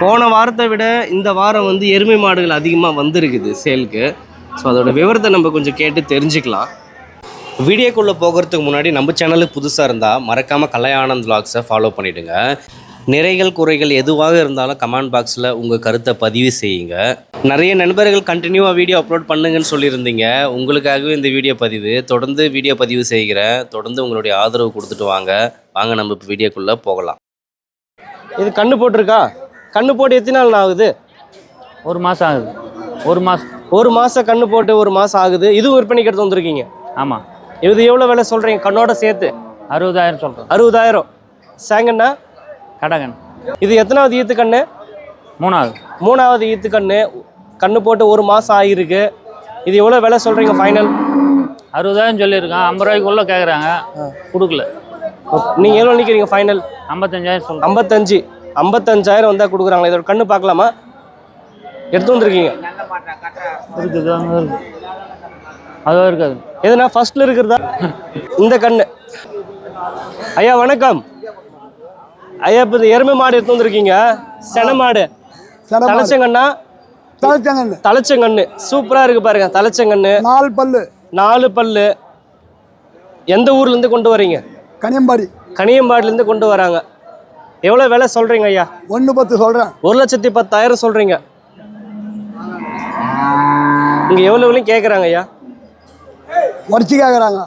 போன வாரத்தை விட இந்த வாரம் வந்து எருமை மாடுகள் அதிகமாக வந்திருக்குது சேலுக்கு. ஸோ அதோட விவரத்தை நம்ம கொஞ்சம் கேட்டு தெரிஞ்சுக்கலாம். வீடியோக்குள்ளே போகிறதுக்கு முன்னாடி நம்ம சேனலுக்கு புதுசாக இருந்தால் மறக்காமல் கலையானந்த் vlogs-அ ஃபாலோ பண்ணிவிடுங்க நிறைகள் குறைகள் எதுவாக இருந்தாலும் கமெண்ட் பாக்ஸில் உங்கள் கருத்தை பதிவு செய்யுங்க. நிறைய நண்பர்கள் கண்டினியூவாக வீடியோ அப்லோட் பண்ணுங்கன்னு சொல்லியிருந்தீங்க. உங்களுக்காகவே இந்த வீடியோ பதிவு. தொடர்ந்து வீடியோ பதிவு செய்கிறேன் தொடர்ந்து உங்களுடைய ஆதரவு கொடுத்துட்டு வாங்க. வாங்க நம்ம இப்போ வீடியோக்குள்ளே போகலாம். இது கண்ணு போட்டிருக்கா? கண்ணு போட்டு எத்தனை நாள் ஆகுது? ஒரு மாதம் ஆகுது. ஒரு மாதம் ஒரு மாதம் கண்ணு போட்டு ஒரு மாதம் ஆகுது. இதுவும் விற்பனைக்கு எடுத்து வந்திருக்கீங்க? ஆமாம் இது எவ்வளோ விலை சொல்கிறீங்க கண்ணோட சேர்த்து. அறுபதாயிரம் சொல்கிறோம் அறுபதாயிரம். சேங்கண்ணா கடகன். இது எத்தனாவது ஈத்து கண்ணு? மூணாவது. மூணாவது ஈத்து கண்ணு. கண்ணு போட்டு ஒரு மாதம் ஆகிருக்கு இது எவ்வளோ விலை சொல்கிறீங்க ஃபைனல் அறுபதாயிரம் சொல்லியிருக்கான் ஐம்பது ரூபாய்க்குள்ளே கேட்குறாங்க கொடுக்கல. நீங்கள் எவ்வளோ நிற்கிறீங்க ஃபைனல் ஐம்பத்தஞ்சாயிரம் சொல்கிறோம் ஐம்பத்தஞ்சு. ஐம்பத்தஞ்சாயிரம் வந்தால் கொடுக்குறாங்களா இதோட கண்ணு பார்க்கலாமா? எடுத்து வந்திருக்கீங்க. இருக்குது அதுவும் இருக்காது. எதுனா ஃபர்ஸ்ட்ல இருக்கிறதா? இந்த கண்ணு. ஐயா வணக்கம். ஐயா இப்போ எருமை மாடு எடுத்து வந்திருக்கீங்க. சென மாடு. தலைச்சங்கண்ணா? தலைச்சங்கன்னு தலைச்சங்கண்ணு. சூப்பரா இருக்கு பாருங்க தலைச்சங்கண்ணு. நாலு பல்லு. நாலு பல்லு. எந்த ஊர்ல இருந்து கொண்டு வரீங்க? கனியம்பாடி. கனியம்பாடில இருந்து கொண்டு வராங்க. எவ்வளவு விலை சொல்றீங்க ஐயா? ஒன்று பத்து சொல்கிறேன் ஒரு லட்சத்தி பத்தாயிரம் சொல்றீங்க. இங்க எவ்வளவு விலையும் கேக்குறாங்க ஐயா? உடச்சி கேட்குறாங்க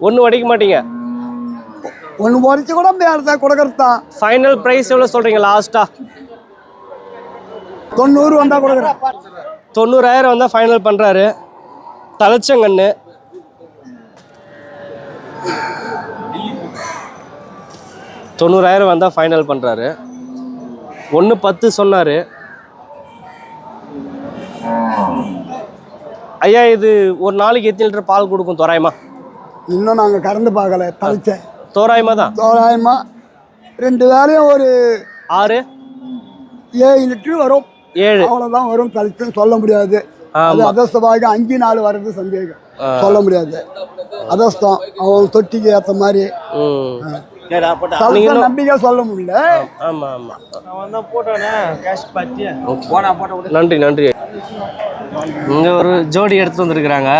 ஒன்றும் வடிக்க மாட்டீங்க. ஒன்று உடச்சி கூட மேலே கொடுக்கறது தான். ஃபைனல் ப்ரைஸ் எவ்வளோ சொல்றீங்க லாஸ்டா தொண்ணூறு வந்தால் கொடுக்குறேன். தொண்ணூறாயிரம் வந்தால் ஃபைனல் பண்ணுறாரு தலைச்சங்கண்ணு தொண்ணூறாயிரம் வந்தால் ஃபைனல் பண்ணுறாரு ஒன்று பத்து சொன்னார். ஐயா இது ஒரு நாளைக்கு எத்தனை லிட்டர் பால் கொடுக்கும்? தோராயமா? இன்னும் நாங்கள் கறந்து பார்க்கல தலைச்சேன் தோராயமா தான்? தோராயமாக ரெண்டு வேலையும் ஒரு ஆறு? ஏழு லிட்டரு வரும். ஏழு. அவ்வளோதான் வரும் தலைச்சுன்னு சொல்ல முடியாது. அது அதஸ்தமாக அஞ்சு நாள் வர்றது சந்தேகம். சொல்ல முடியாது. அதஸ்தம் அவன் தொட்டிக்கு ஏற்ற மாதிரி. நம்பிக்கை சொல்ல முடியல. ஆமாம் ஆமாம் நன்றி நன்றி. இங்கே ஒரு ஜோடி எடுத்து வந்திருக்கிறாங்க.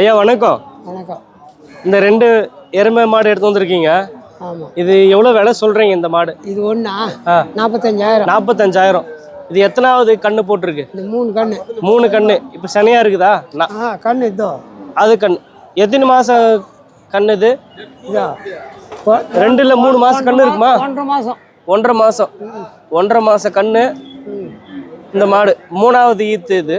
ஐயா வணக்கம். வணக்கம். இந்த ரெண்டு எருமை மாடு எடுத்து வந்திருக்கீங்க. இது எவ்வளோ விலை சொல்கிறீங்க இந்த மாடு? இது ஒன்றா ஆ. நாற்பத்தஞ்சாயிரம் நாற்பத்தஞ்சாயிரம் இது எத்தனாவது கண்ணு போட்டிருக்கு? இந்த மூணு கண்ணு. மூணு கண்ணு. இப்போ சனியாக இருக்குதா? கண்ணு இதோ. அது கண் எத்தனை மாதம் கண்ணு இது. ரெண்டு இல்லை மூணு மாதம் கண்ணு இருக்குமா? ஒன்றரை மாதம் ஒன்றரை மாதம் ஒன்றரை மாதம் கண்ணு. இந்த மாடு. மூணாவது ஈத்து இது.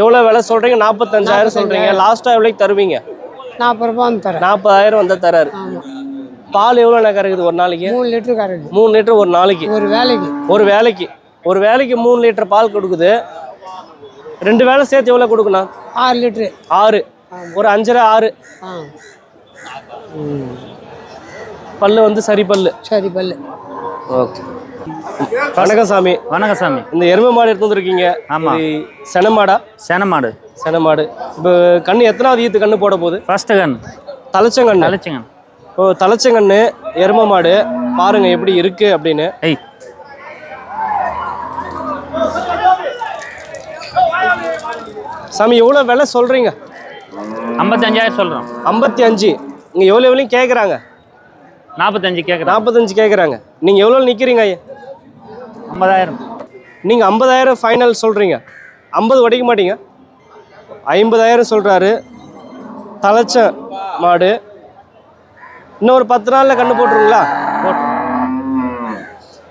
எவ்வளோ விலை சொல்கிறீங்க நாற்பத்தஞ்சாயிரம் சொல்கிறீங்க லாஸ்ட்டாக எவ்வளோக்கு தருவீங்க? நாற்பது ரூபா தரேன். நாற்பதாயிரம் வந்தால் தராரு. பால் எவ்வளோ கறக்குது ஒரு நாளைக்கு? மூணு லிட்டரு கறக்கு மூணு லிட்டர் ஒரு நாளைக்கு. ஒரு வேலைக்கு ஒரு வேலைக்கு ஒரு வேலைக்கு மூணு லிட்டர் பால் கொடுக்குது. ரெண்டு வேலை சேர்த்து எவ்வளோ கொடுக்கணும்? ஆறு லிட்டரு. ஆறு. ஒரு அஞ்சரை ஆறு. பல்லு வந்து சரி பல்லு. சரி பல்லு. ஓகே. வணக்கம் சாமி வணக்கம் சாமி இந்த எருமை மாடு எடுத்து வந்திருக்கீங்க. ஆமா. இது சென மாடா? சேன மாடு. சென மாடு. இப்போ கண்ணு எத்தனாவது ஈத்து கண்ணு போட போகுது? ஃபஸ்ட்டு கன் தலைச்சங்கண்ணு. தலைச்சிங்க ஓ தலைச்சங்கண்ணு எருமை மாடு. பாருங்க எப்படி இருக்கு அப்படின்னு. ஐய் சாமி எவ்வளோ விலை சொல்றீங்க? ஐம்பத்தஞ்சாயிரம் சொல்கிறோம் ஐம்பத்தி அஞ்சு இங்கே எவ்வளோ எவ்வளோ கேட்குறாங்க நாற்பத்தஞ்சு கேட்குறேன் நாற்பத்தஞ்சு கேட்குறாங்க நீங்கள் எவ்வளோ நிற்கிறீங்க ஐயா? ஐம்பதாயிரம். நீங்கள் ஐம்பதாயிரம் ஃபைனல் சொல்கிறீங்க ஐம்பது உடைக்க மாட்டீங்க. ஐம்பதாயிரம் சொல்கிறாரு தலைச்ச மாடு. இன்னும் ஒரு பத்து நாளில் கண்ணு போட்டுருங்களா? போட்டு.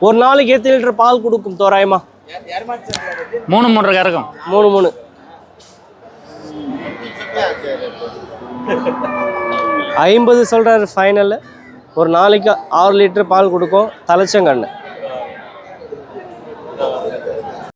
ஒரு நாளைக்கு எத்தனை லிட்டர் பால் கொடுக்கும் தோராயமா? மூணு மூன்றரை கறக்கும். மூணு மூணு. ஐம்பது சொல்கிறாரு ஃபைனலில் ஒரு நாளைக்கு ஆறு லிட்டர் பால் கொடுக்கும். தலைச்சங்கண்ணு.